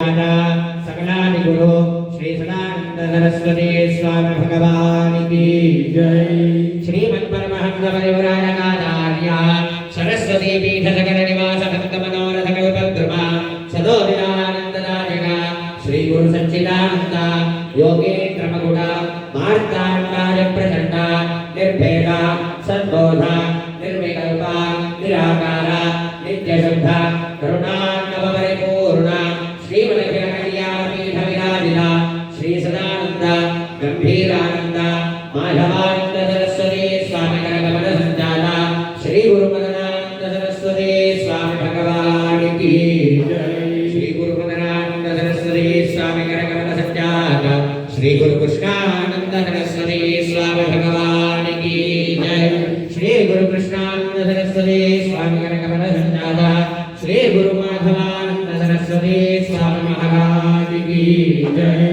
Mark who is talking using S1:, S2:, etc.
S1: सकलादि गुरु श्री सदानंद सरस्वती स्वामी भगवान की जय श्रीमद परमहंस परिवराय काचार्य सरस्वती पीठ सकल निवास भक्त मनोरथ कल्पद्रुमा सदोदिनानंददायक श्री गुरु सच्चिदानंद योगेन्द्र मकुट मार्तांडाय प्रचंड निर्भेद सद्बोध निर्विकल्प निराकार नित्यशुद्ध करुणान्नव గంభీరానంద మాధవానంద సరస్వతి స్వామి కనకమన సంజాత శ్రీ గురుమదనానంద సరస్వతి స్వామి భగవానికి శ్రీ గురుమదనానంద సరస్వతి స్వామి కనకమన సంజాత శ్రీ గురు కృష్ణానంద సరస్వతి స్వామి భగవానికి జయ శ్రీ గురు కృష్ణానంద సరస్వతి స్వామి కనకమన సంజాత శ్రీ గురు మాధవానంద సరస్వతి స్వామి మహారాజుకి జయ